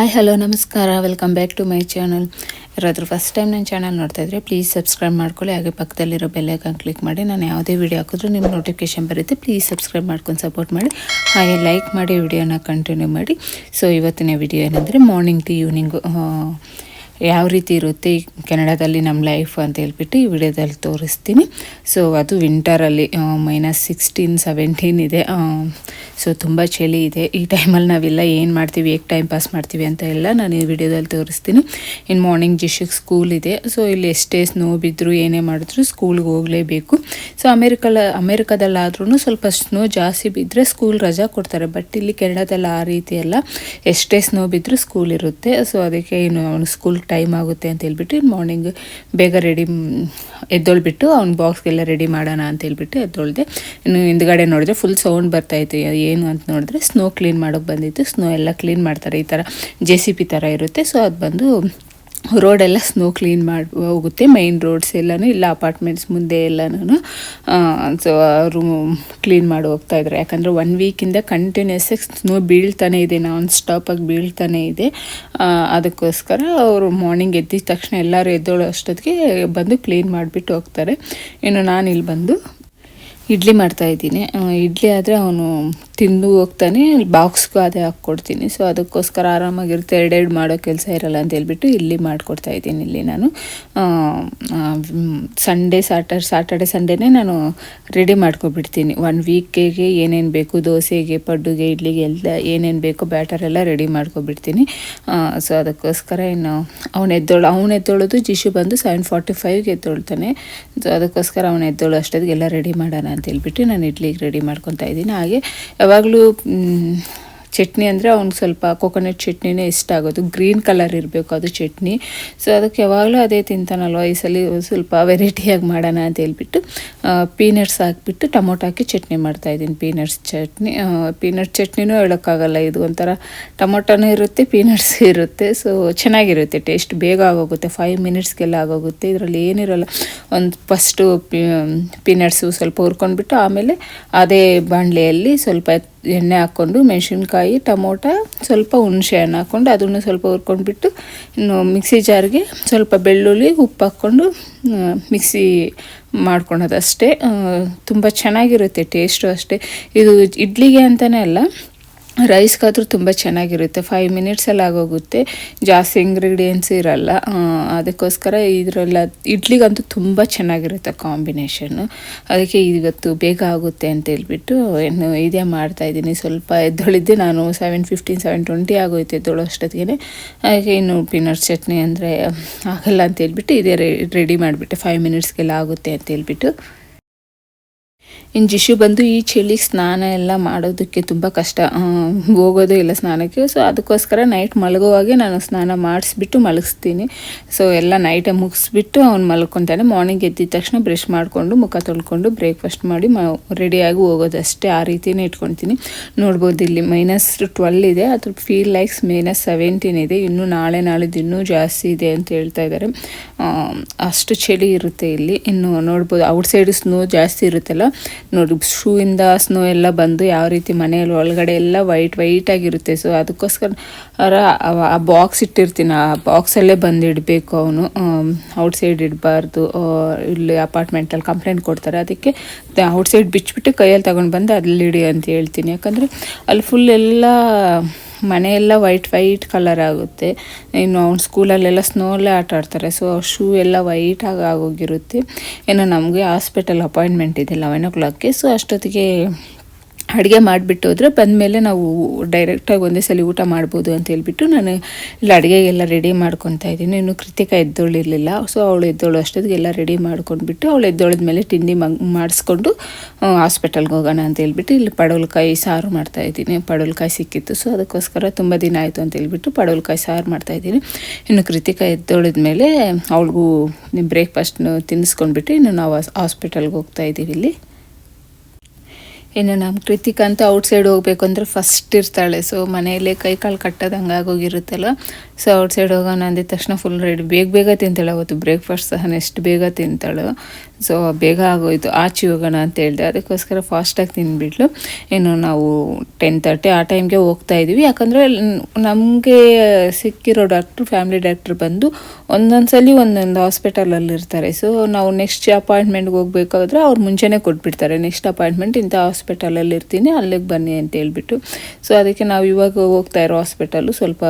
Hi hello ನಮಸ್ಕಾರ. Welcome back to my channel ಯಾರಾದರೂ first time ನನ್ನ ಚಾನಲ್ ನೋಡ್ತಾ ಇದ್ದರೆ ಪ್ಲೀಸ್ ಸಬ್ಸ್ಕ್ರೈಬ್ ಮಾಡ್ಕೊಳ್ಳಿ. ಹಾಗೆ ಪಕ್ಕದಲ್ಲಿರೋ ಬೆಲ್ಲೈಕನ್ ಕ್ಲಿಕ್ ಮಾಡಿ. ನಾನು ಯಾವುದೇ ವಿಡಿಯೋ ಹಾಕಿದ್ರೂ ನಿಮ್ಮ ನೋಟಿಫಿಕೇಶನ್ ಬರುತ್ತೆ. ಪ್ಲೀಸ್ ಸಬ್ಸ್ಕ್ರೈಬ್ ಮಾಡ್ಕೊಂಡು ಸಪೋರ್ಟ್ ಮಾಡಿ. ಹಾಗೆ ಲೈಕ್ ಮಾಡಿ ವಿಡಿಯೋನ ಕಂಟಿನ್ಯೂ ಮಾಡಿ. ಸೊ ಇವತ್ತಿನ ವಿಡಿಯೋ ಏನಂದರೆ ಮಾರ್ನಿಂಗ್ ಟು ಈವ್ನಿಂಗು ಯಾವ ರೀತಿ ಇರುತ್ತೆ ಈ ಕೆನಡಾದಲ್ಲಿ ನಮ್ಮ ಲೈಫ್ ಅಂತ ಹೇಳ್ಬಿಟ್ಟು ಈ ವಿಡಿಯೋದಲ್ಲಿ ತೋರಿಸ್ತೀನಿ. ಸೊ ಅದು ವಿಂಟರಲ್ಲಿ ಮೈನಸ್ ಸಿಕ್ಸ್ಟೀನ್ ಸೆವೆಂಟೀನ್ ಇದೆ. ಸೊ ತುಂಬ ಚಳಿ ಇದೆ. ಈ ಟೈಮಲ್ಲಿ ನಾವೆಲ್ಲ ಏನು ಮಾಡ್ತೀವಿ, ಹೇಗೆ ಟೈಮ್ ಪಾಸ್ ಮಾಡ್ತೀವಿ ಅಂತ ಎಲ್ಲ ನಾನು ಈ ವಿಡಿಯೋದಲ್ಲಿ ತೋರಿಸ್ತೀನಿ. ಇನ್ನು ಮಾರ್ನಿಂಗ್ ಜಿಶಿಗೆ ಸ್ಕೂಲ್ ಇದೆ. ಸೊ ಇಲ್ಲಿ ಎಷ್ಟೇ ಸ್ನೋ ಬಿದ್ದರೂ ಏನೇ ಮಾಡಿದ್ರು ಸ್ಕೂಲ್ಗೆ ಹೋಗಲೇಬೇಕು. ಸೊ ಅಮೇರಿಕಲ್ಲ ಅಮೇರಿಕಾದಲ್ಲಾದ್ರೂ ಸ್ವಲ್ಪ ಸ್ನೋ ಜಾಸ್ತಿ ಬಿದ್ದರೆ ಸ್ಕೂಲ್ ರಜಾ ಕೊಡ್ತಾರೆ. ಬಟ್ ಇಲ್ಲಿ ಕೆನಡಾದಲ್ಲಿ ಆ ರೀತಿ ಎಲ್ಲ ಎಷ್ಟೇ ಸ್ನೋ ಬಿದ್ದರೂ ಸ್ಕೂಲ್ ಇರುತ್ತೆ. ಸೊ ಅದಕ್ಕೆ ಇನ್ನು ಅವನು ಸ್ಕೂಲ್ ಟೈಮ್ ಆಗುತ್ತೆ ಅಂತ ಹೇಳ್ಬಿಟ್ಟು ಮಾರ್ನಿಂಗ್ ಬೇಗ ರೆಡಿ ಎದ್ದೊಳ್ಬಿಟ್ಟು ಅವ್ನ ಬಾಕ್ಸ್ಗೆಲ್ಲ ರೆಡಿ ಮಾಡೋಣ ಅಂತ ಹೇಳ್ಬಿಟ್ಟು ಎದ್ದೊಳ್ದೆ. ಇನ್ನು ಹಿಂದ್ಗಡೆ ನೋಡಿದ್ರೆ ಫುಲ್ ಸೌಂಡ್ ಬರ್ತಾಯಿತ್ತು ಏನು ಅಂತ ನೋಡಿದ್ರೆ ಸ್ನೋ ಕ್ಲೀನ್ ಮಾಡೋಕ್ಕೆ ಬಂದಿತ್ತು. ಸ್ನೋ ಎಲ್ಲ ಕ್ಲೀನ್ ಮಾಡ್ತಾರೆ. ಈ ಥರ ಜೆ ಸಿ ಪಿ ಥರ ಇರುತ್ತೆ. ಸೊ ಅದು ಬಂದು ರೋಡೆಲ್ಲ ಸ್ನೋ ಕ್ಲೀನ್ ಮಾಡಿ ಹೋಗುತ್ತೆ. ಮೈನ್ ರೋಡ್ಸ್ ಎಲ್ಲನೂ ಇಲ್ಲ ಅಪಾರ್ಟ್ಮೆಂಟ್ಸ್ ಮುಂದೆ ಎಲ್ಲನೂ ಸೊ ರೂಮ್ ಕ್ಲೀನ್ ಮಾಡಿ ಹೋಗ್ತಾ ಇದ್ದಾರೆ. ಯಾಕಂದರೆ ಒನ್ ವೀಕಿಂದ ಕಂಟಿನ್ಯೂಸ್ ಸ್ನೋ ಬೀಳ್ತಾನೆ ಇದೆ ನಾನ್ ಸ್ಟಾಪಾಗಿ ಬೀಳ್ತಾನೆ ಇದೆ. ಅದಕ್ಕೋಸ್ಕರ ಅವರು ಮಾರ್ನಿಂಗ್ ಎದ್ದಿದ ತಕ್ಷಣ ಎಲ್ಲರೂ ಎದ್ದೋಳೋ ಅಷ್ಟೊತ್ತಿಗೆ ಬಂದು ಕ್ಲೀನ್ ಮಾಡಿಬಿಟ್ಟು ಹೋಗ್ತಾರೆ. ಇನ್ನು ನಾನು ಇಲ್ಲಿ ಬಂದು ಇಡ್ಲಿ ಮಾಡ್ತಾ ಇದ್ದೀನಿ. ಇಡ್ಲಿ ಆದರೆ ಅವನು ತಿಂದು ಹೋಗ್ತಾನೆ ಬಾಕ್ಸ್ಗೂ ಅದೇ ಹಾಕ್ಕೊಡ್ತೀನಿ. ಸೊ ಅದಕ್ಕೋಸ್ಕರ ಆರಾಮಾಗಿರುತ್ತೆ, ಎರಡೆರಡು ಮಾಡೋ ಕೆಲಸ ಇರಲ್ಲ ಅಂತ ಹೇಳ್ಬಿಟ್ಟು ಇಲ್ಲಿ ಮಾಡಿಕೊಡ್ತಾ ಇದ್ದೀನಿ ಇಲ್ಲಿ ನಾನು. ಸಂಡೇ ಸಾಟರ್ ಸಾಟರ್ಡೆ ಸಂಡೇನೇ ನಾನು ರೆಡಿ ಮಾಡ್ಕೊಬಿಡ್ತೀನಿ. ಒನ್ ವೀಕಿಗೆ ಏನೇನು ಬೇಕು, ದೋಸೆಗೆ, ಪಡ್ಡುಗೆ, ಇಡ್ಲಿಗೆ ಎಲ್ಲ ಏನೇನು ಬೇಕೋ ಬ್ಯಾಟರ್ ಎಲ್ಲ ರೆಡಿ ಮಾಡ್ಕೊಬಿಡ್ತೀನಿ. ಸೊ ಅದಕ್ಕೋಸ್ಕರ ಇನ್ನು ಅವನು ಎದ್ದೋಳು, ಅವನು ಎದ್ದೋಳೋದು ಜಿಶು ಬಂದು ಸೆವೆನ್ ಫಾರ್ಟಿ ಫೈವ್ಗೆ ಎದ್ದೋಳ್ತಾನೆ. ಸೊ ಅದಕ್ಕೋಸ್ಕರ ಅವನು ಎದ್ದೋಳು ಅಷ್ಟೊತ್ತಿಗೆಲ್ಲ ರೆಡಿ ಮಾಡೋಣ ಅಂತ ಹೇಳ್ಬಿಟ್ಟು ನಾನು ಇಡ್ಲಿಗೆ ರೆಡಿ ಮಾಡ್ಕೊತಾ ಇದ್ದೀನಿ. ಹಾಗೆ ಯಾವಾಗಲೂ ಚಟ್ನಿ ಅಂದರೆ ಅವ್ನಿಗೆ ಸ್ವಲ್ಪ ಕೊಕೊನಟ್ ಚಟ್ನಿನೇ ಇಷ್ಟ ಆಗೋದು. ಗ್ರೀನ್ ಕಲರ್ ಇರಬೇಕು ಅದು ಚಟ್ನಿ. ಸೊ ಅದಕ್ಕೆ ಯಾವಾಗಲೂ ಅದೇ ತಿಂತಾನಲ್ವ? ಈ ಸಲ ಸ್ವಲ್ಪ ವೆರೈಟಿಯಾಗಿ ಮಾಡೋಣ ಅಂತ ಹೇಳ್ಬಿಟ್ಟು ಪೀನಟ್ಸ್ ಹಾಕಿಬಿಟ್ಟು ಟೊಮೊಟೊ ಹಾಕಿ ಚಟ್ನಿ ಮಾಡ್ತಾಯಿದ್ದೀನಿ ಪೀನಟ್ಸ್ ಚಟ್ನಿ ಪೀನಟ್ ಚಟ್ನಿನೂ ಹೇಳೋಕ್ಕಾಗಲ್ಲ. ಇದು ಒಂಥರ ಟೊಮೊಟೊನೂ ಇರುತ್ತೆ ಪೀನಟ್ಸ್ ಇರುತ್ತೆ. ಸೊ ಚೆನ್ನಾಗಿರುತ್ತೆ ಟೇಸ್ಟ್ ಬೇಗ ಆಗೋಗುತ್ತೆ. ಫೈವ್ ಮಿನಿಟ್ಸ್ಗೆಲ್ಲ ಆಗೋಗುತ್ತೆ. ಇದರಲ್ಲಿ ಏನಿರಲ್ಲ. ಒಂದು ಫಸ್ಟು ಪೀನಟ್ಸು ಸ್ವಲ್ಪ ಹುರ್ಕೊಂಡ್ಬಿಟ್ಟು ಆಮೇಲೆ ಅದೇ ಬಾಣಲೆಯಲ್ಲಿ ಸ್ವಲ್ಪ ಎಣ್ಣೆ ಹಾಕ್ಕೊಂಡು ಮೆಣಸಿನ್ಕಾಯಿ, ಟೊಮೊಟ, ಸ್ವಲ್ಪ ಹುಣಸೆ ಹಣ್ಣು ಹಾಕ್ಕೊಂಡು ಅದನ್ನು ಸ್ವಲ್ಪ ಹುರ್ಕೊಂಡ್ಬಿಟ್ಟು, ಇನ್ನು ಮಿಕ್ಸಿ ಜಾರ್ಗೆ ಸ್ವಲ್ಪ ಬೆಳ್ಳುಳ್ಳಿ ಉಪ್ಪು ಹಾಕ್ಕೊಂಡು ಮಿಕ್ಸಿ ಮಾಡ್ಕೊಳೋದಷ್ಟೇ. ತುಂಬ ಚೆನ್ನಾಗಿರುತ್ತೆ ಟೇಸ್ಟು ಅಷ್ಟೇ. ಇದು ಇಡ್ಲಿಗೆ ಅಂತಲೇ ಅಲ್ಲ ರೈಸ್ಗಾದರೂ ತುಂಬ ಚೆನ್ನಾಗಿರುತ್ತೆ. ಫೈವ್ ಮಿನಿಟ್ಸಲ್ಲಿ ಆಗೋಗುತ್ತೆ. ಜಾಸ್ತಿ ಇಂಗ್ರೀಡಿಯೆಂಟ್ಸ್ ಇರಲ್ಲ. ಅದಕ್ಕೋಸ್ಕರ ಇದರಲ್ಲ, ಇಡ್ಲಿಗಂತೂ ತುಂಬ ಚೆನ್ನಾಗಿರುತ್ತೆ ಕಾಂಬಿನೇಷನ್ನು ಅದಕ್ಕೆ ಇವತ್ತು ಬೇಗ ಆಗುತ್ತೆ ಅಂತ ಹೇಳ್ಬಿಟ್ಟು ಏನು ಇದೇ ಮಾಡ್ತಾಯಿದ್ದೀನಿ ಸ್ವಲ್ಪ ಎದ್ದೊಳಿದ್ದೆ ನಾನು ಸೆವೆನ್ ಫಿಫ್ಟೀನ್ ಸೆವೆನ್ ಟ್ವೆಂಟಿ ಆಗೋಯ್ತು ಎದ್ದೊಳೋ ಅಷ್ಟೊತ್ತಿಗೆ ಹಾಗೆ ಇನ್ನು ಪಿನಟ್ ಚಟ್ನಿ ಅಂದರೆ ಆಗಲ್ಲ ಅಂತ ಹೇಳ್ಬಿಟ್ಟು ಇದೇ ರೆಡಿ ಮಾಡಿಬಿಟ್ಟೆ. ಫೈವ್ ಮಿನಿಟ್ಸ್ಗೆಲ್ಲ ಆಗುತ್ತೆ ಅಂತ ಹೇಳ್ಬಿಟ್ಟು. ಇನ್ನು ಜಿಶು ಬಂದು ಈ ಚಳಿಗೆ ಸ್ನಾನ ಎಲ್ಲ ಮಾಡೋದಕ್ಕೆ ತುಂಬ ಕಷ್ಟ. ಹೋಗೋದೇ ಇಲ್ಲ ಸ್ನಾನಕ್ಕೆ. ಸೊ ಅದಕ್ಕೋಸ್ಕರ ನೈಟ್ ಮಲಗುವಾಗೆ ನಾನು ಸ್ನಾನ ಮಾಡಿಸ್ಬಿಟ್ಟು ಮಲಗಿಸ್ತೀನಿ. ಸೊ ಎಲ್ಲ ನೈಟೇ ಮುಗಿಸ್ಬಿಟ್ಟು ಅವ್ನು ಮಲ್ಕೊತಾನೆ ಮಾರ್ನಿಂಗ್ ಎದ್ದಿದ ತಕ್ಷಣ ಬ್ರಷ್ ಮಾಡಿಕೊಂಡು, ಮುಖ ತೊಳ್ಕೊಂಡು ಬ್ರೇಕ್ಫಾಸ್ಟ್ ಮಾಡಿ ಮ ರೆಡಿಯಾಗಿ ಹೋಗೋದಷ್ಟೇ ಆ ರೀತಿಯೇ ಇಟ್ಕೊತೀನಿ ನೋಡ್ಬೋದು ಇಲ್ಲಿ ಮೈನಸ್ ಟ್ವೆಲ್ ಇದೆ. ಅದ್ರ ಫೀಲ್ ಲೈಕ್ಸ್ ಮೈನಸ್ ಸೆವೆಂಟೀನ್ ಇದೆ. ಇನ್ನೂ ನಾಳೆ ನಾಳಿದ್ದು ಇನ್ನೂ ಜಾಸ್ತಿ ಇದೆ ಅಂತ ಹೇಳ್ತಾ ಇದ್ದಾರೆ ಅಷ್ಟು ಚಳಿ ಇರುತ್ತೆ ಇಲ್ಲಿ. ಇನ್ನು ನೋಡ್ಬೋದು ಔಟ್ಸೈಡ್ ಸ್ನೋ ಜಾಸ್ತಿ ಇರುತ್ತಲ್ಲ. ನೋಡಿ, ಶೂಯಿಂದ ಸ್ನೋ ಎಲ್ಲ ಬಂದು ಯಾವ ರೀತಿ ಮನೆಯಲ್ಲಿ ಒಳಗಡೆ ಎಲ್ಲ ವೈಟ್ ವೈಟ್ ಆಗಿರುತ್ತೆ. ಸೊ ಅದಕ್ಕೋಸ್ಕರ ಆ ಬಾಕ್ಸ್ ಇಟ್ಟಿರ್ತೀನಿ. ಆ ಬಾಕ್ಸಲ್ಲೇ ಬಂದು ಇಡಬೇಕು ಅವನು. ಔಟ್ಸೈಡ್ ಇಡಬಾರ್ದು. ಇಲ್ಲಿ ಅಪಾರ್ಟ್ಮೆಂಟಲ್ಲಿ ಕಂಪ್ಲೇಂಟ್ ಕೊಡ್ತಾರೆ. ಅದಕ್ಕೆ ಔಟ್ಸೈಡ್ ಬಿಚ್ಚಿಬಿಟ್ಟು ಕೈಯಲ್ಲಿ ತಗೊಂಡು ಬಂದು ಅಲ್ಲಿ ಇಡಿ ಅಂತ ಹೇಳ್ತೀನಿ. ಯಾಕಂದರೆ ಅಲ್ಲಿ ಫುಲ್ ಎಲ್ಲ ಮನೆಯೆಲ್ಲ ವೈಟ್ ವೈಟ್ ಕಲರ್ ಆಗುತ್ತೆ. ಇನ್ನು ಅವ್ನು ಸ್ಕೂಲಲ್ಲೆಲ್ಲ ಸ್ನೋಲ್ಲೇ ಆಟ ಆಡ್ತಾರೆ. ಸೊ ಶೂ ಎಲ್ಲ ವೈಟಾಗಿ ಆಗೋಗಿರುತ್ತೆ ಏನೋ ನಮಗೆ ಹಾಸ್ಪಿಟಲ್ ಅಪಾಯಿಂಟ್ಮೆಂಟ್ ಇದೆ ಲೆವೆನ್ ಓ ಕ್ಲಾಕ್ಗೆ ಸೊ ಅಷ್ಟೊತ್ತಿಗೆ ಅಡುಗೆ ಮಾಡಿಬಿಟ್ಟು ಹೋದರೆ ಬಂದಮೇಲೆ ನಾವು ಡೈರೆಕ್ಟಾಗಿ ಒಂದೇ ಸಲ ಊಟ ಮಾಡ್ಬೋದು ಅಂತ ಹೇಳ್ಬಿಟ್ಟು ನಾನು ಇಲ್ಲಿ ಅಡುಗೆಗೆಲ್ಲ ರೆಡಿ ಮಾಡ್ಕೊತಾ ಇದ್ದೀನಿ. ಇನ್ನು ಕೃತಿಕ ಎದ್ದೋಳಿರಲಿಲ್ಲ ಸೊ ಅವಳು ಎದ್ದೋಳು ಅಷ್ಟೊತ್ತಿಗೆ ಎಲ್ಲ ರೆಡಿ ಮಾಡ್ಕೊಂಡ್ಬಿಟ್ಟು ಅವಳು ಎದ್ದೋಳಿದ ಮೇಲೆ ತಿಂಡಿ ಮಾಡಿಸ್ಕೊಂಡು ಹಾಸ್ಪಿಟಲ್ಗೆ ಹೋಗೋಣ ಅಂತ ಹೇಳ್ಬಿಟ್ಟು ಇಲ್ಲಿ ಪಡವಲಕಾಯಿ ಸಾರು ಮಾಡ್ತಾಯಿದ್ದೀನಿ ಪಡವಲ್ಕಾಯಿ ಸಿಕ್ಕಿತ್ತು. ಸೊ ಅದಕ್ಕೋಸ್ಕರ ತುಂಬ ದಿನ ಆಯಿತು ಅಂತ ಹೇಳ್ಬಿಟ್ಟು ಪಡವಲಕಾಯಿ ಸಾರು ಮಾಡ್ತಾಯಿದ್ದೀನಿ ಇನ್ನು ಕೃತಿಕ ಎದ್ದೋಳಿದ ಮೇಲೆ ಅವಳಿಗೂ ಬ್ರೇಕ್ಫಾಸ್ಟ್ನ ತಿನ್ನಿಸ್ಕೊಂಡ್ಬಿಟ್ಟು ಇನ್ನು ನಾವು ಹಾಸ್ಪಿಟಲ್ಗೆ ಹೋಗ್ತಾ ಇದ್ದೀವಿ ಇಲ್ಲಿ. ಇನ್ನು ನಮ್ಮ ಕೃತಿಕ್ ಅಂತ ಔಟ್ಸೈಡ್ ಹೋಗಬೇಕು ಅಂದರೆ ಫಸ್ಟ್ ಇರ್ತಾಳೆ. ಸೊ ಮನೆಯಲ್ಲೇ ಕೈ ಕಾಲು ಕಟ್ಟೋದಂಗೆ ಆಗೋಗಿರುತ್ತಲ್ಲ. ಸೊ ಔಟ್ಸೈಡ್ ಹೋಗೋಣ ಅಂದಿದ ತಕ್ಷಣ ಫುಲ್ ರೆಡಿ ಬೇಗ ಬೇಗ ತಿಂತಾಳೆ ಅವತ್ತು. ಬ್ರೇಕ್ಫಾಸ್ಟ್ ಸಹ ಎಷ್ಟು ಬೇಗ ತಿಂತಾಳು. ಸೊ ಬೇಗ ಆಗೋಯ್ತು. ಆಚೆ ಹೋಗೋಣ ಅಂತ ಹೇಳಿದೆ. ಅದಕ್ಕೋಸ್ಕರ ಫಾಸ್ಟಾಗಿ ತಿಂದ್ಬಿಟ್ಲು. ಏನು ನಾವು ಟೆನ್ ತರ್ಟಿ ಆ ಟೈಮ್ಗೆ ಹೋಗ್ತಾ ಇದ್ದೀವಿ. ಯಾಕಂದರೆ ನಮಗೆ ಸಿಕ್ಕಿರೋ ಡಾಕ್ಟ್ರು ಫ್ಯಾಮಿಲಿ ಡಾಕ್ಟ್ರ್ ಬಂದು ಒಂದೊಂದು ಸಲ ಒಂದೊಂದು ಹಾಸ್ಪಿಟಲಲ್ಲಿ ಇರ್ತಾರೆ. ಸೊ ನಾವು ನೆಕ್ಸ್ಟ್ ಅಪಾಯಿಂಟ್ಮೆಂಟ್ಗೆ ಹೋಗ್ಬೇಕಾದ್ರೆ ಅವ್ರು ಮುಂಚೆನೇ ಕೊಟ್ಬಿಡ್ತಾರೆ. ನೆಕ್ಸ್ಟ್ ಅಪಾಯಿಂಟ್ಮೆಂಟ್ ಇಂಥ ಹಾಸ್ಪಿಟಲಲ್ಲಿ ಇರ್ತೀನಿ ಅಲ್ಲಿಗೆ ಬನ್ನಿ ಅಂತ ಹೇಳ್ಬಿಟ್ಟು. ಸೊ ಅದಕ್ಕೆ ನಾವು ಇವಾಗ ಹೋಗ್ತಾ ಇರೋ ಹಾಸ್ಪಿಟಲು ಸ್ವಲ್ಪ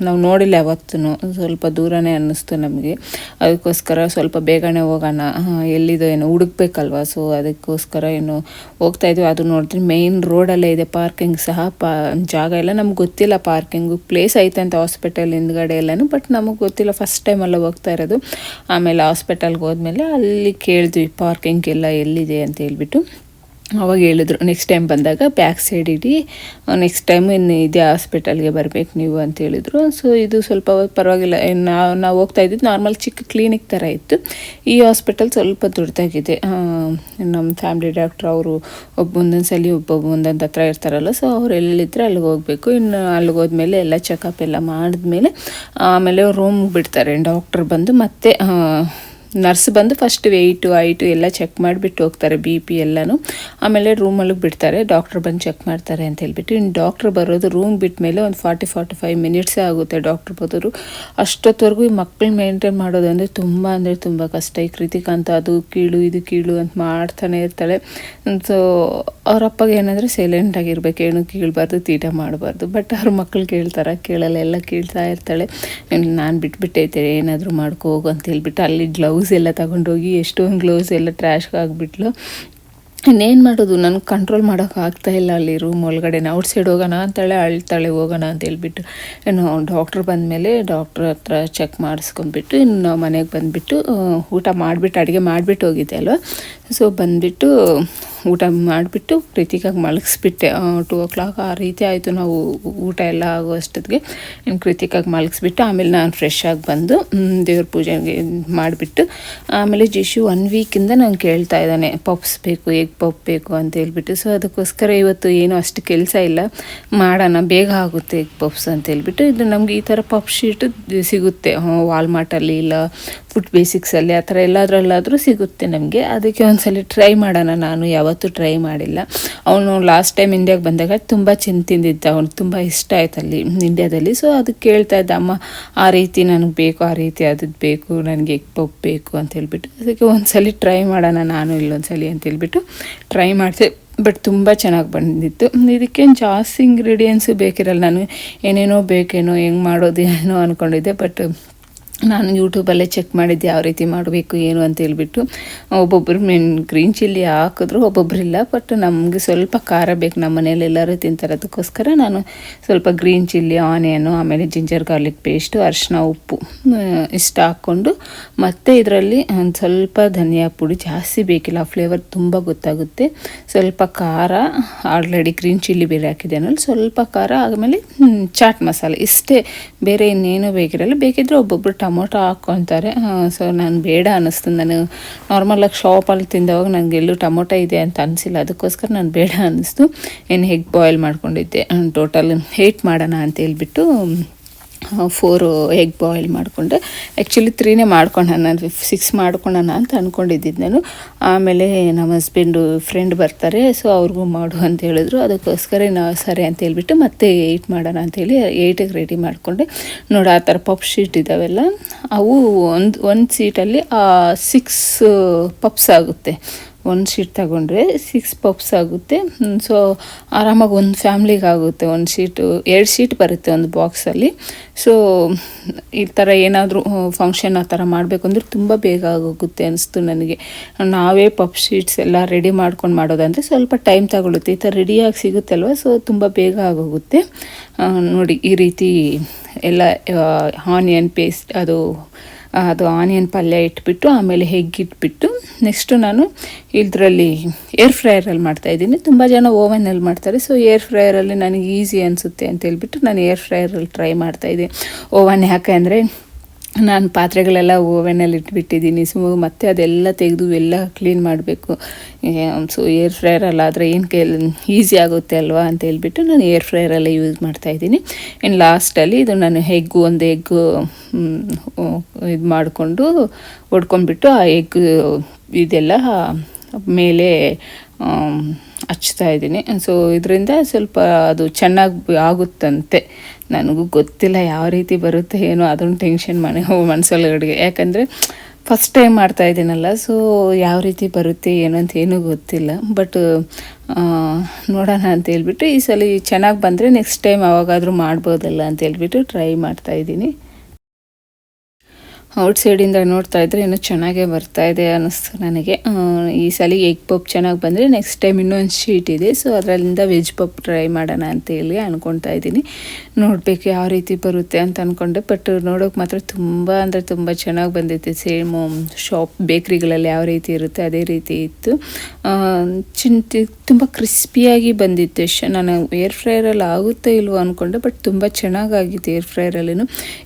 ನಾವು ನೋಡಿಲ್ಲ ಯಾವತ್ತೂ ಸ್ವಲ್ಪ ದೂರನೇ ಅನ್ನಿಸ್ತು ನಮಗೆ. ಅದಕ್ಕೋಸ್ಕರ ಸ್ವಲ್ಪ ಬೇಗನೆ ಹೋಗೋಣ. ಆ, ಎಲ್ಲಿದೋ ಏನೋ ಹುಡುಕ್ಬೇಕಲ್ವಾ? ಸೊ ಅದಕ್ಕೋಸ್ಕರ ಏನು ಹೋಗ್ತಾ ಇದ್ವಿ. ಅದು ನೋಡಿದ್ರೆ ಮೇಯ್ನ್ ರೋಡಲ್ಲೇ ಇದೆ. ಪಾರ್ಕಿಂಗ್ ಸಹ ಪಾ ಜಾಗ ಎಲ್ಲ ನಮ್ಗೆ ಗೊತ್ತಿಲ್ಲ ಪಾರ್ಕಿಂಗು ಪ್ಲೇಸ್ ಐತೆ ಅಂತ ಹಾಸ್ಪಿಟಲ್ ಹಿಂದ್ಗಡೆ ಎಲ್ಲನೂ ಬಟ್ ನಮಗೆ ಗೊತ್ತಿಲ್ಲ. ಫಸ್ಟ್ ಟೈಮಲ್ಲ ಹೋಗ್ತಾ ಇರೋದು. ಆಮೇಲೆ ಹಾಸ್ಪಿಟಲ್ಗೆ ಹೋದ್ಮೇಲೆ ಅಲ್ಲಿ ಕೇಳಿದ್ವಿ ಪಾರ್ಕಿಂಗ್ ಎಲ್ಲ ಎಲ್ಲಿದೆ? ಅಂತ ಹೇಳ್ಬಿಟ್ಟು. ಅವಾಗ ಹೇಳಿದ್ರು ನೆಕ್ಸ್ಟ್ ಟೈಮ್ ಬಂದಾಗ ಬ್ಯಾಕ್ ಸೈಡ್ ಇಡಿ ನೆಕ್ಸ್ಟ್ ಟೈಮ್ ಇನ್ನು ಇದೇ ಹಾಸ್ಪಿಟಲ್ಗೆ ಬರಬೇಕು ನೀವು ಅಂತ ಹೇಳಿದ್ರು. ಸೊ ಇದು ಸ್ವಲ್ಪ ಪರವಾಗಿಲ್ಲ. ನಾವು ನಾವು ಹೋಗ್ತಾ ಇದ್ದಿದ್ದು ನಾರ್ಮಲ್ ಚಿಕ್ಕ ಕ್ಲಿನಿಕ್ ಥರ ಇತ್ತು. ಈ ಹಾಸ್ಪಿಟಲ್ ಸ್ವಲ್ಪ ದೊಡ್ಡದಾಗಿದೆ. ನಮ್ಮ ಫ್ಯಾಮಿಲಿ ಡಾಕ್ಟ್ರ್ ಅವರು ಒಬ್ಬ ಒಂದೊಂದು ಸಲ ಒಬ್ಬೊಬ್ಬ ಒಂದೊಂದು ಹತ್ರ ಇರ್ತಾರಲ್ಲ ಸೊ ಅವ್ರು ಎಲ್ಲಿದ್ದರೆ ಅಲ್ಲಿಗೆ ಹೋಗಬೇಕು. ಇನ್ನು ಅಲ್ಲಿಗೆ ಹೋದ್ಮೇಲೆ ಎಲ್ಲ ಚೆಕಪ್ ಎಲ್ಲ ಮಾಡಿದ್ಮೇಲೆ, ಆಮೇಲೆ ರೂಮ್ ಬಿಡ್ತಾರೆ. ಡಾಕ್ಟ್ರ್ ಬಂದು ಮತ್ತೆ ನರ್ಸ್ ಬಂದು ಫಸ್ಟ್ ವೆಯ್ಟು ಹೈಟು ಎಲ್ಲ ಚೆಕ್ ಮಾಡಿಬಿಟ್ಟು ಹೋಗ್ತಾರೆ ಬಿ ಪಿ ಎಲ್ಲನೂ. ಆಮೇಲೆ ರೂಮಲ್ಲಿ ಬಿಡ್ತಾರೆ ಡಾಕ್ಟ್ರ್ ಬಂದು ಚೆಕ್ ಮಾಡ್ತಾರೆ ಅಂತ ಹೇಳ್ಬಿಟ್ಟು. ಇನ್ನು ಡಾಕ್ಟ್ರ್ ಬರೋದು ರೂಮ್ ಬಿಟ್ಟ ಮೇಲೆ ಒಂದು ಫಾರ್ಟಿ ಫಾರ್ಟಿ ಫೈವ್ ಮಿನಿಟ್ಸೇ ಆಗುತ್ತೆ ಡಾಕ್ಟ್ರ್ ಬರೋದು. ಅಷ್ಟೊತ್ತವರೆಗೂ ಈ ಮಕ್ಕಳು ಮೇಂಟೈನ್ ಮಾಡೋದು ಅಂದರೆ ತುಂಬ ಅಂದರೆ ತುಂಬ ಕಷ್ಟ. ಈ ಕೃತಿಕ ಅಂತ ಅದು ಕೀಳು, ಇದು ಕೀಳು ಅಂತ ಮಾಡ್ತಾನೆ ಇರ್ತಾಳೆ. ಸೊ ಅವ್ರ ಅಪ್ಪಗೆ ಏನಂದರೆ ಸೈಲೆಂಟ್ ಆಗಿರ್ಬೇಕು, ಏನು ಕೀಳಬಾರ್ದು, ತೀಟ ಮಾಡಬಾರ್ದು. ಬಟ್ ಅವ್ರ ಮಕ್ಕಳು ಕೇಳ್ತಾರೆ, ಕೇಳಲ್ಲ, ಎಲ್ಲ ಕೇಳ್ತಾ ಇರ್ತಾಳೆ. ನಾನು ಬಿಟ್ಬಿಟ್ಟೈತೆ, ಏನಾದರೂ ಮಾಡ್ಕೋ ಹೋಗು ಅಂತ ಹೇಳ್ಬಿಟ್ಟು ಅಲ್ಲಿ ಗ್ಲೌಸ್ ಎಲ್ಲ ತಗೊಂಡೋಗಿ, ಎಷ್ಟೊಂದು ಗ್ಲೌಸ್ ಎಲ್ಲ ಟ್ರ್ಯಾಶ್ಗೆ ಆಗಿಬಿಟ್ಲು. ಇನ್ನೇನು ಮಾಡೋದು? ನನಗೆ ಕಂಟ್ರೋಲ್ ಮಾಡೋಕ್ಕಾಗ್ತಾ ಇಲ್ಲ ಅಲ್ಲಿ ರೂಮ್ ಒಳಗಡೆ. ಔಟ್ ಸೈಡ್ ಹೋಗೋಣ ಅಂತಾಳೆ, ಅಳ್ತಾಳೆ, ಹೋಗೋಣ ಅಂತ ಹೇಳ್ಬಿಟ್ಟು. ಏನು ಡಾಕ್ಟ್ರ್ ಬಂದಮೇಲೆ ಡಾಕ್ಟ್ರ್ ಹತ್ರ ಚೆಕ್ ಮಾಡಿಸ್ಕೊಂಡ್ಬಿಟ್ಟು, ಇನ್ನು ನಾವು ಮನೆಗೆ ಬಂದುಬಿಟ್ಟು ಊಟ ಮಾಡಿಬಿಟ್ಟು, ಅಡುಗೆ ಮಾಡಿಬಿಟ್ಟು ಹೋಗಿದ್ದೆ ಅಲ್ವಾ? ಸೊ ಬಂದುಬಿಟ್ಟು ಊಟ ಮಾಡಿಬಿಟ್ಟು ಕೃತಿಕಾಗಿ ಮಲಗಿಸ್ಬಿಟ್ಟೆ. ಟೂ ಓ ಕ್ಲಾಕ್ ಆ ರೀತಿ ಆಯಿತು ನಾವು ಊಟ ಎಲ್ಲ ಆಗೋ ಅಷ್ಟೊತ್ತಿಗೆ ಇನ್ನು ಕೃತಿಕಾಗಿ ಮಲಗಿಸ್ಬಿಟ್ಟು ಆಮೇಲೆ ನಾನು ಫ್ರೆಶ್ ಆಗಿ ಬಂದು ದೇವ್ರ ಪೂಜೆಗೆ ಮಾಡಿಬಿಟ್ಟು, ಆಮೇಲೆ ಜಿಶು ಒನ್ ವೀಕಿಂದ ನಾನು ಕೇಳ್ತಾ ಇದ್ದಾನೆ, ಪಪ್ಸ್ ಬೇಕು ಎಗ್ ಪಪ್ ಬೇಕು ಅಂತ ಹೇಳ್ಬಿಟ್ಟು. ಸೊ ಅದಕ್ಕೋಸ್ಕರ ಇವತ್ತು ಏನೂ ಅಷ್ಟು ಕೆಲಸ ಇಲ್ಲ. ಮಾಡೋಣ, ಬೇಗ ಆಗುತ್ತೆ ಎಗ್ ಪಪ್ಸ್ ಅಂತ ಹೇಳ್ಬಿಟ್ಟು. ಇದು ನಮಗೆ ಈ ಥರ ಪಪ್ ಶೀಟ್ ಸಿಗುತ್ತೆ. ವಾಲ್ಮಾರ್ಟಲ್ಲಿ ಇಲ್ಲ ಫುಡ್ ಬೇಸಿಕ್ಸಲ್ಲಿ ಆ ಥರ ಎಲ್ಲದರಲ್ಲಾದರೂ ಸಿಗುತ್ತೆ ನಮಗೆ. ಅದಕ್ಕೆ ಒಂದ್ಸಲ ಟ್ರೈ ಮಾಡೋಣ. ನಾನು ಯಾವತ್ತೂ ಟ್ರೈ ಮಾಡಿಲ್ಲ. ಅವನು ಲಾಸ್ಟ್ ಟೈಮ್ ಇಂಡಿಯಾಗೆ ಬಂದಾಗ ತುಂಬ ಚಿನ್ ತಿಂದಿದ್ದ ಅವನು ತುಂಬ ಇಷ್ಟ ಆಯ್ತು ಅಲ್ಲಿ ಇಂಡಿಯಾದಲ್ಲಿ ಸೊ ಅದಕ್ಕೆ ಕೇಳ್ತಾ ಇದ್ದ, ಅಮ್ಮ, ಆ ರೀತಿ ನನಗೆ ಬೇಕು, ಆ ರೀತಿ ಅದು ಬೇಕು, ನನಗೆ ಎಗ್ ಪಪ್ ಬೇಕು ಅಂತ ಹೇಳ್ಬಿಟ್ಟು. ಅದಕ್ಕೆ ಒಂದ್ಸಲ ಟ್ರೈ ಮಾಡೋಣ, ನಾನು ಇಲ್ಲೊಂದ್ಸಲಿ ಅಂತ ಹೇಳ್ಬಿಟ್ಟು ಟ್ರೈ ಮಾಡಿದೆ. ಬಟ್ ತುಂಬ ಚೆನ್ನಾಗಿ ಬಂದಿತ್ತು. ಇದಕ್ಕೇನು ಜಾಸ್ತಿ ಇಂಗ್ರೀಡಿಯೆಂಟ್ಸು ಬೇಕಿರಲ್ಲ. ನಾನು ಏನೇನೋ ಬೇಕೇನೋ, ಹೆಂಗೆ ಮಾಡೋದು, ಏನೋ ಅಂದ್ಕೊಂಡಿದ್ದೆ ಬಟ್ ನಾನು ಯೂಟ್ಯೂಬಲ್ಲೇ ಚೆಕ್ ಮಾಡಿದ್ದೆ ಯಾವ ರೀತಿ ಮಾಡಬೇಕು, ಏನು ಅಂತ ಹೇಳ್ಬಿಟ್ಟು ಒಬ್ಬೊಬ್ಬರು ಮೆನ್ ಗ್ರೀನ್ ಚಿಲ್ಲಿ ಹಾಕಿದ್ರು ಒಬ್ಬೊಬ್ಬರಿಲ್ಲ ಬಟ್ ನಮಗೆ ಸ್ವಲ್ಪ ಖಾರ ಬೇಕು, ನಮ್ಮ ಮನೇಲಿ ಎಲ್ಲರೂ ತಿಂತಾರೆ, ಅದಕ್ಕೋಸ್ಕರ ನಾನು ಸ್ವಲ್ಪ ಗ್ರೀನ್ ಚಿಲ್ಲಿ ಆನಿಯನು ಆಮೇಲೆ ಜಿಂಜರ್ ಗಾರ್ಲಿಕ್ ಪೇಸ್ಟು ಅರಿಶಿನ ಉಪ್ಪು ಇಷ್ಟ ಹಾಕ್ಕೊಂಡು, ಮತ್ತು ಇದರಲ್ಲಿ ಒಂದು ಸ್ವಲ್ಪ ಧನಿಯಾ ಪುಡಿ ಜಾಸ್ತಿ ಬೇಕಿಲ್ಲ ಫ್ಲೇವರ್ ತುಂಬ ಗೊತ್ತಾಗುತ್ತೆ. ಸ್ವಲ್ಪ ಖಾರ ಆಲ್ರೆಡಿ ಗ್ರೀನ್ ಚಿಲ್ಲಿ ಬೇರೆ ಹಾಕಿದ್ದೇನಲ್ಲ ಸ್ವಲ್ಪ ಖಾರ ಆಮೇಲೆ ಚಾಟ್ ಮಸಾಲೆ ಇಷ್ಟೇ, ಬೇರೆ ಇನ್ನೇನು ಬೇಕಿರಲ್ಲ, ಬೇಕಿದ್ರೆ ಒಬ್ಬೊಬ್ರು ಟೊಮೊಟೊ ಹಾಕ್ಕೊತಾರೆ. ಸೊ ನಾನು ಬೇಡ ಅನ್ನಿಸ್ತು. ನಾನು ನಾರ್ಮಲಾಗಿ ಶಾಪಲ್ಲಿ ತಿಂದವಾಗ ನನಗೆ ಎಲ್ಲೂ ಟೊಮೊಟೊ ಇದೆ ಅಂತ ಅನಿಸಿಲ್ಲ. ಅದಕ್ಕೋಸ್ಕರ ನಾನು ಬೇಡ ಅನ್ನಿಸ್ತು. ಏನು ಹೆಗ್ ಬಾಯ್ಲ್ ಮಾಡ್ಕೊಂಡಿದ್ದೆ. ಟೋಟಲ್ ಹೇಟ್ ಮಾಡೋಣ ಅಂತ ಹೇಳ್ಬಿಟ್ಟು ಫೋರು ಎಗ್ ಬಾಯ್ಲ್ ಮಾಡಿಕೊಂಡೆ. ಆ್ಯಕ್ಚುಲಿ ತ್ರೀನೇ ಮಾಡ್ಕೊಂಡಣ ಸಿಕ್ಸ್ ಮಾಡ್ಕೊಳ್ಳೋಣ ಅಂತ ಅಂದ್ಕೊಂಡಿದ್ದಿದ್ದು ನಾನು. ಆಮೇಲೆ ನಮ್ಮ ಹಸ್ಬೆಂಡು ಫ್ರೆಂಡ್ ಬರ್ತಾರೆ ಸೊ ಅವ್ರಿಗೂ ಮಾಡು ಅಂತ ಹೇಳಿದ್ರು. ಅದಕ್ಕೋಸ್ಕರ ನಾವು ಸರಿ ಅಂತ ಹೇಳ್ಬಿಟ್ಟು ಮತ್ತೆ ಏಯ್ಟ್ ಮಾಡೋಣ ಅಂತೇಳಿ ಏಯ್ಟಿಗೆ ರೆಡಿ ಮಾಡಿಕೊಂಡೆ. ನೋಡಿ, ಆ ಥರ ಪಪ್ ಶೀಟ್ ಇದ್ದಾವೆಲ್ಲ ಅವು ಒಂದು ಒಂದು ಸೀಟಲ್ಲಿ ಸಿಕ್ಸ್ ಪಪ್ಸ್ ಆಗುತ್ತೆ. ಒಂದು ಶೀಟ್ ತಗೊಂಡ್ರೆ ಸಿಕ್ಸ್ ಪಪ್ಸ್ ಆಗುತ್ತೆ. ಸೊ ಆರಾಮಾಗಿ ಒಂದು ಫ್ಯಾಮ್ಲಿಗೆ ಆಗುತ್ತೆ ಒಂದು ಶೀಟು ಎರಡು ಶೀಟ್ ಬರುತ್ತೆ ಒಂದು ಬಾಕ್ಸಲ್ಲಿ ಸೊ ಈ ಥರ ಏನಾದರೂ ಫಂಕ್ಷನ್ ಆ ಥರ ಮಾಡಬೇಕು ಅಂದ್ರೆ ತುಂಬ ಬೇಗ ಆಗೋಗುತ್ತೆ ಅನಿಸ್ತು ನನಗೆ. ನಾವೇ ಪಪ್ ಶೀಟ್ಸ್ ಎಲ್ಲ ರೆಡಿ ಮಾಡ್ಕೊಂಡು ಮಾಡೋದಂದರೆ ಸ್ವಲ್ಪ ಟೈಮ್ ತಗೊಳುತ್ತೆ. ಈ ಥರ ರೆಡಿಯಾಗಿ ಸಿಗುತ್ತಲ್ವ? ಸೊ ತುಂಬ ಬೇಗ ಆಗೋಗುತ್ತೆ. ನೋಡಿ ಈ ರೀತಿ ಎಲ್ಲ ಆನಿಯನ್ ಪೇಸ್ಟ್ ಅದು ಅದು ಆನಿಯನ್ ಪಲ್ಯ ಇಟ್ಬಿಟ್ಟು, ಆಮೇಲೆ ಹೆಗ್ಗಿಟ್ಬಿಟ್ಟು ನೆಕ್ಸ್ಟು ನಾನು ಇದರಲ್ಲಿ ಏರ್ ಫ್ರೈಯರಲ್ಲಿ ಮಾಡ್ತಾಯಿದ್ದೀನಿ ತುಂಬ ಜನ ಓವನಲ್ಲಿ ಮಾಡ್ತಾರೆ ಸೊ ಏರ್ ಫ್ರೈಯರಲ್ಲಿ ನನಗೆ ಈಸಿ ಅನಿಸುತ್ತೆ ಅಂತ ಹೇಳ್ಬಿಟ್ಟು ನಾನು ಏರ್ ಫ್ರೈಯರಲ್ಲಿ ಟ್ರೈ ಮಾಡ್ತಾಯಿದ್ದೆ ಓವನ್ ಯಾಕೆ ಅಂದರೆ ನಾನು ಪಾತ್ರೆಗಳೆಲ್ಲ ಓವೆನಲ್ಲಿ ಇಟ್ಬಿಟ್ಟಿದ್ದೀನಿ ಸೊ ಮತ್ತೆ ಅದೆಲ್ಲ ತೆಗೆದು ಎಲ್ಲ ಕ್ಲೀನ್ ಮಾಡಬೇಕು. ಸೊ ಏರ್ ಫ್ರೈಯರಲ್ಲಿ ಆದರೆ ಏನು ಕೆಲ್ ಈಸಿ ಆಗುತ್ತೆ ಅಲ್ವಾ ಅಂತ ಹೇಳ್ಬಿಟ್ಟು ನಾನು ಏರ್ ಫ್ರೈಯರಲ್ಲೇ ಯೂಸ್ ಮಾಡ್ತಾಯಿದ್ದೀನಿ ಇನ್ನು ಲಾಸ್ಟಲ್ಲಿ ಇದು ನಾನು ಹೆಗ್ಗು ಒಂದು ಎಗ್ಗು ಇದು ಮಾಡಿಕೊಂಡು ಹೊಡ್ಕೊಂಡ್ಬಿಟ್ಟು ಆ ಎಗ್ ಇದೆಲ್ಲ ಮೇಲೆ ಹಚ್ತಾ ಇದ್ದೀನಿ. ಸೊ ಇದರಿಂದ ಸ್ವಲ್ಪ ಅದು ಚೆನ್ನಾಗಿ ಆಗುತ್ತಂತೆ. ನನಗೂ ಗೊತ್ತಿಲ್ಲ ಯಾವ ರೀತಿ ಬರುತ್ತೆ, ಏನೋ ಅದೊಂದು ಟೆನ್ಷನ್ ಮನೆ ಮನಸ್ಸೊಳಗಡೆಗೆ ಯಾಕಂದರೆ ಫಸ್ಟ್ ಟೈಮ್ ಮಾಡ್ತಾ ಇದ್ದೀನಲ್ಲ ಸೊ ಯಾವ ರೀತಿ ಬರುತ್ತೆ, ಏನು ಅಂತ ಏನೂ ಗೊತ್ತಿಲ್ಲ. ಬಟ್ ನೋಡೋಣ ಅಂತ ಹೇಳ್ಬಿಟ್ಟು ಈ ಸಲ ಚೆನ್ನಾಗಿ ಬಂದರೆ ನೆಕ್ಸ್ಟ್ ಟೈಮ್ ಅವಾಗಾದರೂ ಮಾಡ್ಬೋದಲ್ಲ ಅಂತ ಹೇಳ್ಬಿಟ್ಟು ಟ್ರೈ ಮಾಡ್ತಾ ಇದ್ದೀನಿ. ಔಟ್ ಸೈಡಿಂದ ನೋಡ್ತಾ ಇದ್ರೆ ಇನ್ನೂ ಚೆನ್ನಾಗೇ ಬರ್ತಾ ಇದೆ ಅನ್ನಿಸ್ತು ನನಗೆ. ಈ ಸಲ ಎಗ್ ಪಪ್ ಚೆನ್ನಾಗಿ ಬಂದರೆ ನೆಕ್ಸ್ಟ್ ಟೈಮ್ ಇನ್ನೊಂದು ಶೀಟ್ ಇದೆ. ಸೊ ಅದರಿಂದ ವೆಜ್ ಪಪ್ ಟ್ರೈ ಮಾಡೋಣ ಅಂತ ಹೇಳಿ ಅಂದ್ಕೊಳ್ತಾ ಇದ್ದೀನಿ. ನೋಡಬೇಕು ಯಾವ ರೀತಿ ಬರುತ್ತೆ ಅಂತ ಅಂದ್ಕೊಂಡೆ ಬಟ್ ನೋಡೋಕೆ ಮಾತ್ರ ತುಂಬ ಅಂದರೆ ತುಂಬ ಚೆನ್ನಾಗಿ ಬಂದಿತ್ತು. ಸೇಮ್ ಶಾಪ್ ಬೇಕ್ರಿಗಳಲ್ಲಿ ಯಾವ ರೀತಿ ಇರುತ್ತೆ ಅದೇ ರೀತಿ ಇತ್ತು. ಚಿಂತೆ, ತುಂಬ ಕ್ರಿಸ್ಪಿಯಾಗಿ ಬಂದಿತ್ತು ನಾನು ಏರ್ ಫ್ರೈಯರಲ್ಲಿ ಆಗುತ್ತೋ ಇಲ್ವೋ ಅಂದ್ಕೊಂಡೆ ಬಟ್ ತುಂಬ ಚೆನ್ನಾಗಾಗಿತ್ತು ಏರ್ ಫ್ರೈಯರಲ್ಲೂ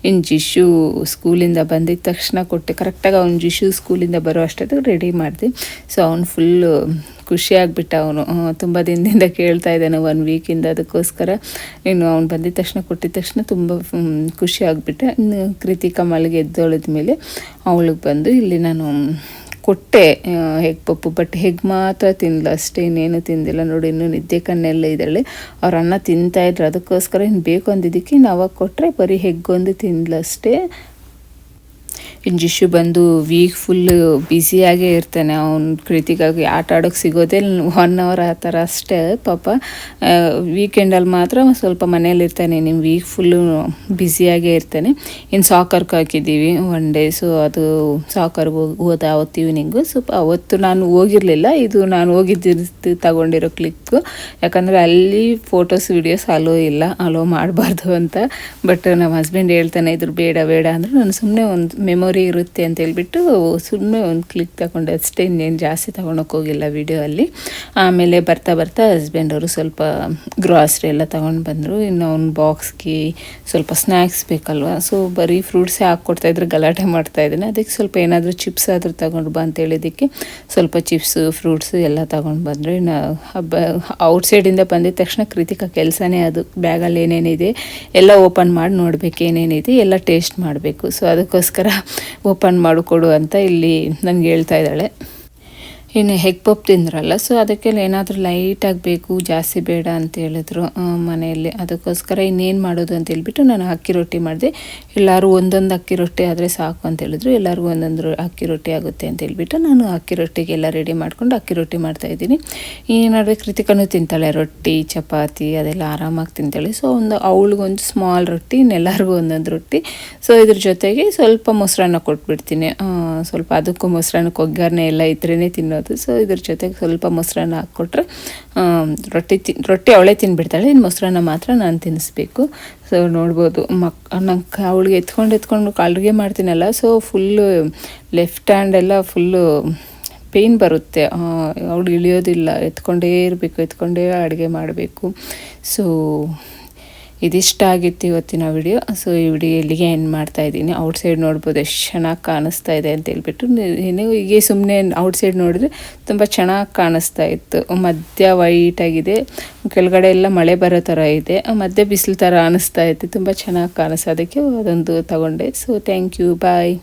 ಇನ್ನು ಜಿಶು ಸ್ಕೂಲಿಂದ ತಕ್ಷಣ ಕೊಟ್ಟೆ. ಕರೆಕ್ಟಾಗಿ ಅವ್ನು ಜಿಶು ಸ್ಕೂಲಿಂದ ಬರೋ ಅಷ್ಟೊತ್ತಿಗೆ ರೆಡಿ ಮಾಡಿದೆ. ಸೊ ಅವ್ನು ಫುಲ್ಲು ಖುಷಿಯಾಗ್ಬಿಟ್ಟ ಅವನು. ತುಂಬ ದಿನದಿಂದ ಕೇಳ್ತಾ ಇದ್ದಾನೆ ಒನ್ ವೀಕಿಂದ ಅದಕ್ಕೋಸ್ಕರ. ಇನ್ನು ಅವ್ನು ಬಂದಿದ ತಕ್ಷಣ, ಕೊಟ್ಟಿದ ತಕ್ಷಣ ತುಂಬ ಖುಷಿ ಆಗಿಬಿಟ್ಟೆ. ಇನ್ನು ಕೃತಿಕಾ ಮಲ್ಲಿಗೆ ಎದ್ದೊಳದ ಮೇಲೆ ಅವಳಿಗೆ ಬಂದು ಇಲ್ಲಿ ನಾನು ಕೊಟ್ಟೆ ಹೆಗ್ ಪಪ್ಪು. ಬಟ್ ಹೆಗ್ ಮಾತ್ರ ತಿನ್ನಲ್ಲ ಅಷ್ಟೇ, ಇನ್ನೇನು ತಿಂದಿಲ್ಲ. ನೋಡಿ, ಇನ್ನೂ ನಿದ್ದೆ ಕಣ್ಣೆಲ್ಲ ಇದ್ದಾಳೆ. ಅವ್ರ ಅನ್ನ ತಿಂತಾಯಿದ್ರು ಅದಕ್ಕೋಸ್ಕರ ಇನ್ನು ಬೇಕು ಅಂದಿದ್ದಕ್ಕೆ ಅವಾಗ ಕೊಟ್ಟರೆ ಬರೀ ಹೆಗ್ಗೊಂದು ತಿನ್ನಲ್ಲ ಅಷ್ಟೇ. ಜಿಶು ಬಂದು ವೀಕ್ ಫುಲ್ಲು ಬ್ಯುಸಿಯಾಗೇ ಇರ್ತಾನೆ. ಅವ್ನ ಕೃತಿಗಾಗಿ ಆಟ ಆಡೋಕೆ ಸಿಗೋದೇ ಒನ್ ಅವರ್ ಆ ಥರ ಅಷ್ಟೇ ಪಾಪ. ವೀಕೆಂಡಲ್ಲಿ ಮಾತ್ರ ಸ್ವಲ್ಪ ಮನೇಲಿ ಇರ್ತಾನೆ. ನಿಮ್ಮ ವೀಕ್ ಫುಲ್ಲು ಬ್ಯುಸಿಯಾಗೇ ಇರ್ತಾನೆ. ಇನ್ನು ಸಾಕರ್ಗೆ ಹಾಕಿದ್ದೀವಿ ಒನ್ ಡೇ ಸೊ ಅದು ಸಾಕರ್ಗೆ ಹೋದ ಅವತ್ತು ಈವ್ನಿಂಗು ಸ್ವಲ್ಪ ಅವತ್ತು ನಾನು ಹೋಗಿರಲಿಲ್ಲ. ಇದು ನಾನು ಹೋಗಿದ್ದಿರ್ತು ತಗೊಂಡಿರೋ ಕ್ಲಿಕ್ಕು ಯಾಕಂದರೆ ಅಲ್ಲಿ ಫೋಟೋಸ್ ವೀಡಿಯೋಸ್ ಅಲೋ ಇಲ್ಲ. ಅಲೋ ಮಾಡಬಾರ್ದು ಅಂತ. ಬಟ್ ನಮ್ಮ ಹಸ್ಬೆಂಡ್ ಹೇಳ್ತಾನೆ, ಇದ್ರ ಬೇಡ ಬೇಡ. ಅಂದರೆ ನಾನು ಸುಮ್ಮನೆ ಒಂದು ಮೆಮೊರಿ ಇರುತ್ತೆ ಅಂತ ಹೇಳ್ಬಿಟ್ಟು ಸುಮ್ಮನೆ ಒಂದು ಕ್ಲಿಕ್ ತಗೊಂಡೆ. ಅಷ್ಟೇ ಇನ್ನೇನು ಜಾಸ್ತಿ ತೊಗೊಳಕ್ಕೆ ಹೋಗಿಲ್ಲ ವಿಡಿಯೋ ಅಲ್ಲಿ. ಆಮೇಲೆ ಬರ್ತಾ ಬರ್ತಾ ಹಸ್ಬೆಂಡ್ ಅವರು ಸ್ವಲ್ಪ ಗ್ರಾಸ್ರಿ ಎಲ್ಲ ತೊಗೊಂಡು ಬಂದರು. ಇನ್ನು ಅವ್ನ ಬಾಕ್ಸ್ಗೆ ಸ್ವಲ್ಪ ಸ್ನ್ಯಾಕ್ಸ್ ಬೇಕಲ್ವ? ಸೊ ಬರೀ ಫ್ರೂಟ್ಸೇ ಹಾಕ್ಕೊಡ್ತಾಯಿದ್ರು ಗಲಾಟೆ ಮಾಡ್ತಾಯಿದ್ದಾನೆ ಅದಕ್ಕೆ ಸ್ವಲ್ಪ ಏನಾದರೂ ಚಿಪ್ಸ್ ಆದರೂ ತಗೊಂಡು ಬಾ ಅಂತ ಹೇಳಿದ್ದಕ್ಕೆ ಸ್ವಲ್ಪ ಚಿಪ್ಸು ಫ್ರೂಟ್ಸು ಎಲ್ಲ ತಗೊಂಡು ಬಂದರು. ಇನ್ನು ಹಬ್ಬ ಔಟ್ಸೈಡಿಂದ ಬಂದಿದ ತಕ್ಷಣ ಕೃತಿಕ ಕೆಲಸನೇ ಅದು. ಬ್ಯಾಗಲ್ಲಿ ಏನೇನಿದೆ ಎಲ್ಲ ಓಪನ್ ಮಾಡಿ ನೋಡಬೇಕು ಏನೇನಿದೆ ಎಲ್ಲ ಟೇಸ್ಟ್ ಮಾಡಬೇಕು. ಸೊ ಅದಕ್ಕೋಸ್ಕರ ಓಪನ್ ಮಾಡಿಕೊಡು ಅಂತ ಇಲ್ಲಿ ನನಗೆ ಹೇಳ್ತಾ ಇದ್ದಾಳೆ. ಇನ್ನು ಹೆಗ್ ಪಪ್ ತಿಂದ್ರಲ್ಲ ಸೊ ಅದಕ್ಕೆಲ್ಲ ಏನಾದರೂ ಲೈಟಾಗಿ ಬೇಕು ಜಾಸ್ತಿ ಬೇಡ ಅಂತ ಹೇಳಿದ್ರು ಮನೆಯಲ್ಲಿ. ಅದಕ್ಕೋಸ್ಕರ ಇನ್ನೇನು ಮಾಡೋದು ಅಂತ ಹೇಳ್ಬಿಟ್ಟು ನಾನು ಅಕ್ಕಿ ರೊಟ್ಟಿ ಮಾಡಿದೆ. ಎಲ್ಲರೂ ಒಂದೊಂದು ಅಕ್ಕಿ ರೊಟ್ಟಿ ಆದರೆ ಸಾಕು ಅಂತ ಹೇಳಿದ್ರು. ಎಲ್ಲರಿಗೂ ಒಂದೊಂದು ಅಕ್ಕಿ ರೊಟ್ಟಿ ಆಗುತ್ತೆ ಅಂತ ಹೇಳ್ಬಿಟ್ಟು ನಾನು ಅಕ್ಕಿ ರೊಟ್ಟಿಗೆಲ್ಲ ರೆಡಿ ಮಾಡಿಕೊಂಡು ಅಕ್ಕಿ ರೊಟ್ಟಿ ಮಾಡ್ತಾಯಿದ್ದೀನಿ ಈ ನಡುವೆ ಕೃತಿಕನೂ ತಿಂತಾಳೆ, ರೊಟ್ಟಿ, ಚಪಾತಿ, ಅದೆಲ್ಲ ಆರಾಮಾಗಿ ತಿಂತಾಳೆ. ಸೊ ಒಂದು ಅವಳಿಗೊಂದು ಸ್ಮಾಲ್ ರೊಟ್ಟಿ ಇನ್ನೆಲ್ಲರಿಗೂ ಒಂದೊಂದು ರೊಟ್ಟಿ. ಸೊ ಇದ್ರ ಜೊತೆಗೆ ಸ್ವಲ್ಪ ಮೊಸರನ್ನ ಕೊಟ್ಬಿಡ್ತೀನಿ. ಸ್ವಲ್ಪ ಅದಕ್ಕೂ ಮೊಸರನ್ನಕ್ಕೆ ಒಗ್ಗರಣೆ ಎಲ್ಲ ಇದ್ರೇ ತಿನ್ನೋದು. ಅದು. ಸೊ ಇದ್ರ ಜೊತೆಗೆ ಸ್ವಲ್ಪ ಮೊಸರನ್ನ ಹಾಕ್ಕೊಟ್ರೆ ರೊಟ್ಟಿ ತಿ, ರೊಟ್ಟಿ ಅವಳೇ ತಿನ್ಬಿಡ್ತಾಳೆ. ಇನ್ನು ಮೊಸರನ್ನ ಮಾತ್ರ ನಾನು ತಿನ್ನಿಸ್ಬೇಕು. ಸೊ ನೋಡ್ಬೋದು. ಮಕ್ ನಂಗೆ ಅವಳಿಗೆ ಎತ್ಕೊಂಡು ಎತ್ಕೊಂಡು ಅಡುಗೆ ಮಾಡ್ತೀನಲ್ಲ ಸೊ ಫುಲ್ಲು ಲೆಫ್ಟ್ ಹ್ಯಾಂಡ್ ಎಲ್ಲ ಫುಲ್ಲು ಪೇಯ್ನ್ ಬರುತ್ತೆ. ಅವಳು ಇಳಿಯೋದಿಲ್ಲ. ಎತ್ಕೊಂಡೇ ಇರಬೇಕು, ಎತ್ಕೊಂಡೇ ಅಡುಗೆ ಮಾಡಬೇಕು. ಸೊ ಇದಿಷ್ಟ ಆಗಿತ್ತು ಇವತ್ತಿನ ವಿಡಿಯೋ ಸೊ ಈ ವಿಡಿಯೋ ಇಲ್ಲಿಗೆ ಏನು ಮಾಡ್ತಾ ಇದ್ದೀನಿ. ಔಟ್ಸೈಡ್ ನೋಡ್ಬೋದು ಎಷ್ಟು ಚೆನ್ನಾಗಿ ಕಾಣಿಸ್ತಾ ಇದೆ ಅಂತ ಹೇಳ್ಬಿಟ್ಟು ಹೀಗೆ ಸುಮ್ಮನೆ ಔಟ್ಸೈಡ್ ನೋಡಿದ್ರೆ ತುಂಬ ಚೆನ್ನಾಗಿ ಕಾಣಿಸ್ತಾ ಇತ್ತು. ಮಧ್ಯ ವೈಟಾಗಿದೆ ಕೆಳಗಡೆ ಎಲ್ಲ ಮಳೆ ಬರೋ ಥರ ಇದೆ. ಮಧ್ಯೆ ಬಿಸಿಲು ಥರ ಅನ್ನಿಸ್ತಾ ಇತ್ತು. ತುಂಬ ಚೆನ್ನಾಗಿ ಕಾಣಿಸೋದಕ್ಕೆ ಅದೊಂದು ತಗೊಂಡೆ. So thank you bye